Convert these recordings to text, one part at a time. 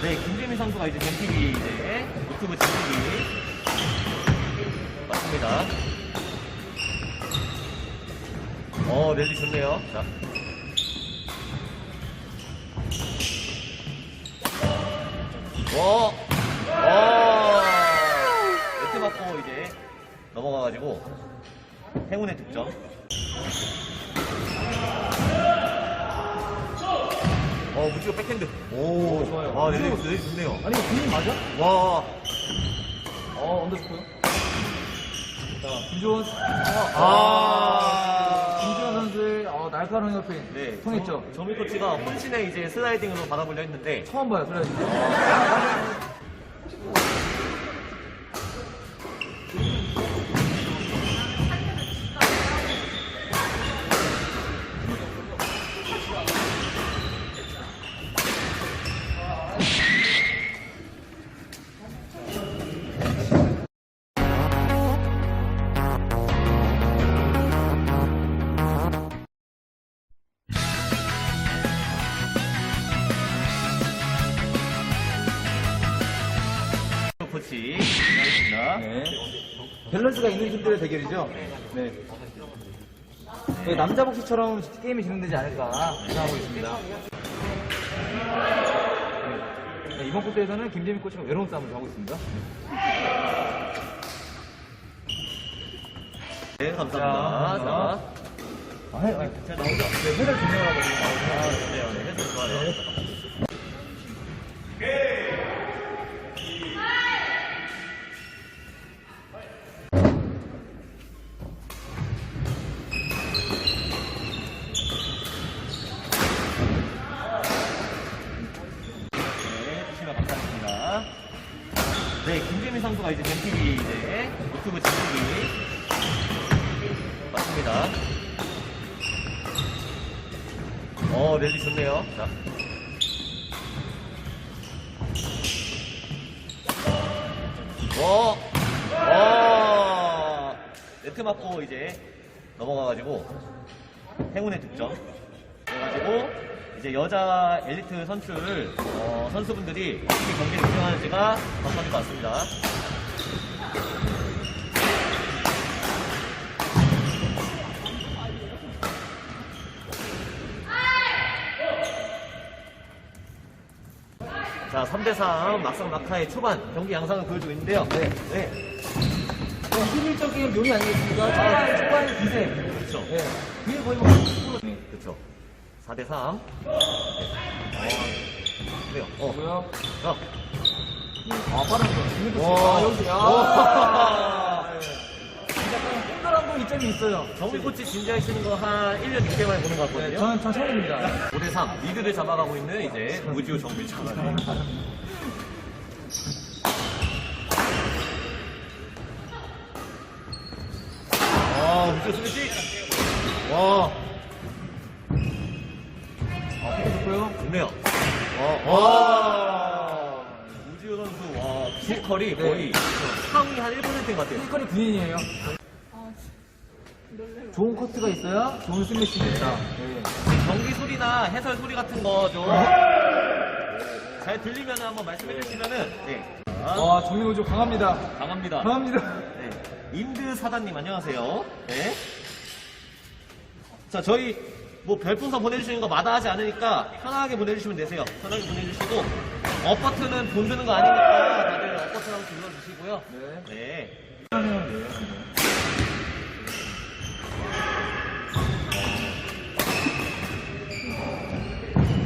네, 김재민 선수가 이제 젠피기 이제 유튜브 젠피기 맞습니다. 어, 랠리 좋네요. 자. 와, 와, 네트 맞고 이제 넘어가가지고 행운의 득점. 어, 무지가 백핸드. 오, 좋아요. 와, 랠리, 랠리 좋네요. 아니 이거 군인 맞아? 와, 어 언더스코요. 자 김주원. 아. 김주원 선수의 어, 날카로운 협회인 네. 통했죠. 정- 정미 코치가 혼신의 이제 슬라이딩으로 받아보려 했는데 처음 봐요 그래. 코치 안녕하십니까. 네. 밸런스가 있는 팀들의 대결이죠. 네. 네, 남자 복식처럼 게임이 진행되지 않을까 생각하고 있습니다. 네, 이번 코트에서는 김재민 코치가 외로운 싸움을 하고 있습니다. 네, 감사합니다. 자, 자, 아, 해, 아, 제가 나오죠? 네, 회를 진행하라고. 아, 좋네요. 네, 해도 좋아요. 네, 김재민 선수가 이제 젠피기 이제 유튜브 젠피기 맞습니다. 어, 랠리 좋네요. 자. 와, 와, 네트 맞고 이제 넘어가가지고 행운의 득점. 이제 여자 엘리트 선출 어, 선수분들이 어떻게 경기를 운영하는지가 관건인 것 같습니다. 자, 3대3 막상 막하의 초반 경기 양상을 보여주고 있는데요. 네. 네. 어, 희밀적인 묘미 아니겠습니까? 초반, 초반 기세. 그렇죠. 네. 뒤에 보이면 축구로. 네. 그렇죠. 4대3. 네. 그래요. 어. 뭐야? 자. 아, 빠른 거. 와. 아, 여기. 아. 거 이점이 있어요. 정민 코치 진지하게 치는 거 한 1년 6개월 만에 보는 것 네, 같거든요. 저는 전 처음입니다. 5대3 리드를 잡아가고 있는 이제 우지우 정민 장관. 와, 우지우 스매시. 와, 좋네요. 와, 와. 우지우 선수, 와, 피지컬이 네. 거의 상위 한 1%인 것 같아요. 피지컬이 군인이에요. 좋은 커트가 있어야 좋은 스매시가 있다. 네. 경기 소리나 해설 소리 같은 거 좀 잘 들리면 한번 말씀해 주시면은 네. 자, 와, 정민호조 강합니다. 강합니다. 강합니다. 네. 인드 사단님 안녕하세요. 네. 자 저희 뭐 별풍선 보내주시는 거 마다하지 않으니까 편하게 보내주시면 되세요. 편하게 보내주시고 업 버튼은 돈 드는 거 아니니까 다들 업 버튼 한번 눌러주시고요. 네. 네.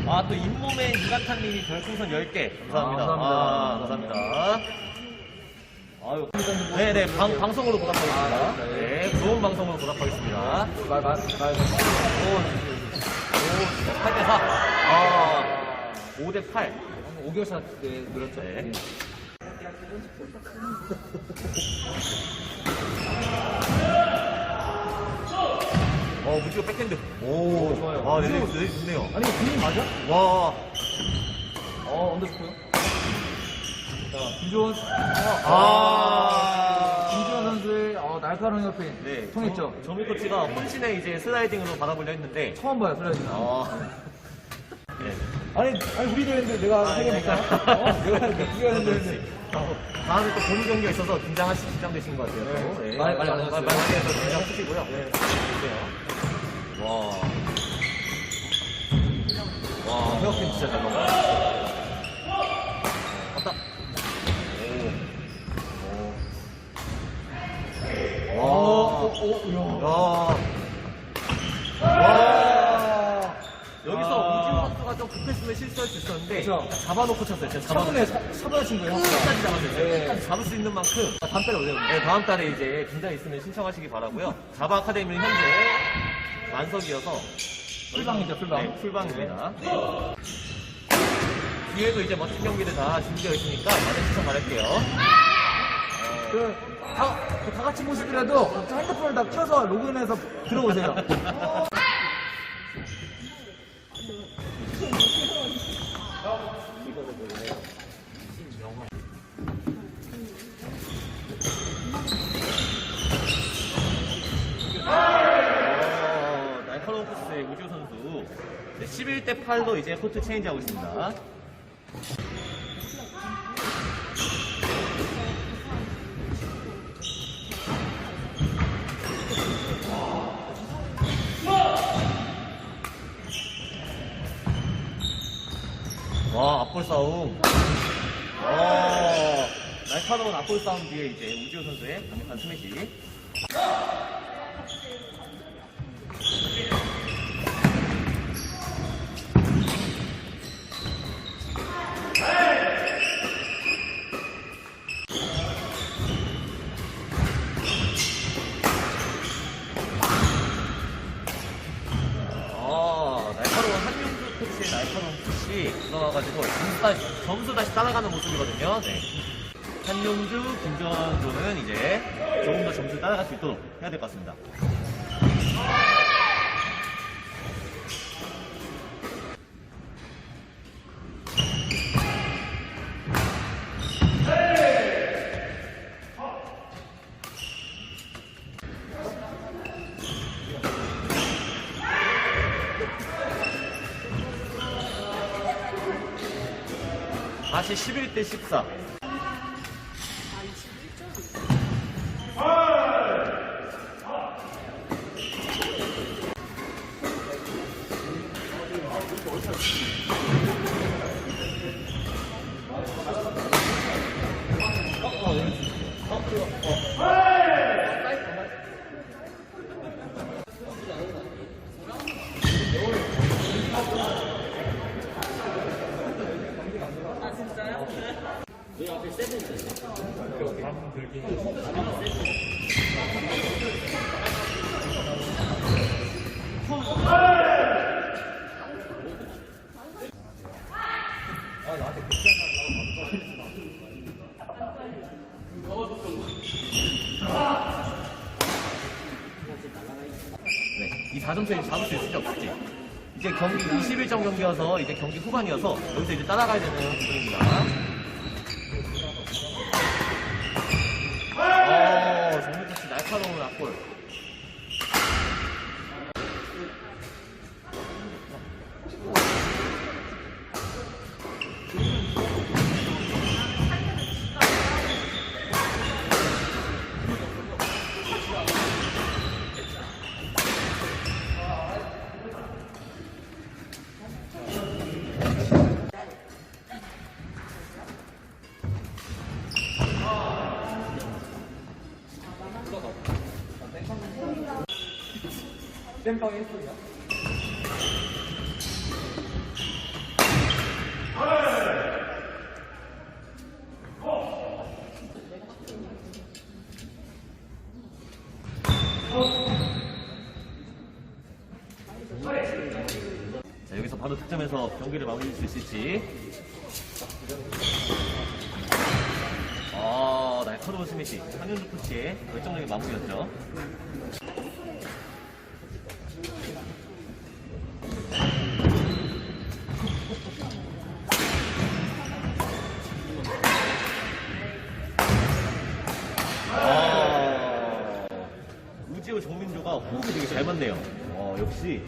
아 또 잇몸에 이가타님이 별풍선 10개 감사합니다. 아, 감사합니다. 아, 감사합니다. 아유, 네네 방, 방송으로 보답하겠습니다. 아, 네. 네, 좋은 방송으로 보답하겠습니다. 말, 말, 말. 오, 오, 8대 4. 아, 5대 8. 5개월 차 때 늘었죠. 네. 네. 어, 무지가 백핸드. 오, 좋아요. 아, 랠리, 랠리 좋네요. 아니, 이거 군인 맞아? 와, 어, 언더스코요. 자, 김주원. 아, 김주원 선수의 어, 날카로운 협회인 네, 통했죠. 정- 정미 코치가 혼신의 이제 슬라이딩으로 받아보려 했는데, 처음 봐요, 슬라이딩. 아, 네. 아니, 아니, 우리 대회인데 내가 아, 세개 그러니까. 못가? 어? 내가, 네가 했는데. 어, 다음에 또본 경기가 있어서 긴장하시, 긴장되신 것 같아요. 또. 네. 네. 많이, 많이 안 많이 하셨어요. 많이 해서 긴장 푸시고요. 네. 보세요. 와. 와, 헤어핀 진짜 잘 넘어가. 왔 야. 와. 여기서 아. 우지호 선수가 좀 급했으면 실수할 수 있었는데 그쵸. 잡아놓고 쳤어요. 진짜 잡아놓고. 차분해, 차분하신 거예요. 끝까지 잡았어요. 네. 끝까지 잡을 수 있는 만큼 다음 달에 오세요. 네, 다음 달에 이제 긴장 있으면 신청하시기 바라고요. 자바 아카데미는 현재 만석이어서 풀방이죠, 풀방. 네, 풀방입니다. 네. 뒤에도 이제 멋진 경기들 다 준비되어 있으니까 많은 시청 바랄게요. 그, 다, 그 다 같이 보시더라도 핸드폰을 다 켜서 로그인해서 들어오세요. 어, 날카로운 코스의 우지호 선수 네, 11대 8로 이제 코트 체인지하고 있습니다. 와, 앞볼 싸움. 와, 날카로운 앞볼 싸움 뒤에 이제 우지호 선수의 강력한 스매시. 다시 따라가는 모습이거든요. 네. 한용주, 김전조는 이제 조금 더 점수 따라갈 수 있도록 해야 될 것 같습니다. 다시 11대 14. 네, 이 4점 차이 잡을 수 있을지 없을지. 이제 경기 21점 경기여서 이제 경기 후반이어서 여기서 이제 따라가야 되는 부분입니다. 땜빵 1분이야? 자, 여기서 바로 득점해서 경기를 마무리할 수 있을지. 아, 날카로운 스매시. 한윤주 코치의 결정적인 마무리였죠. 맞네요. 어, 역시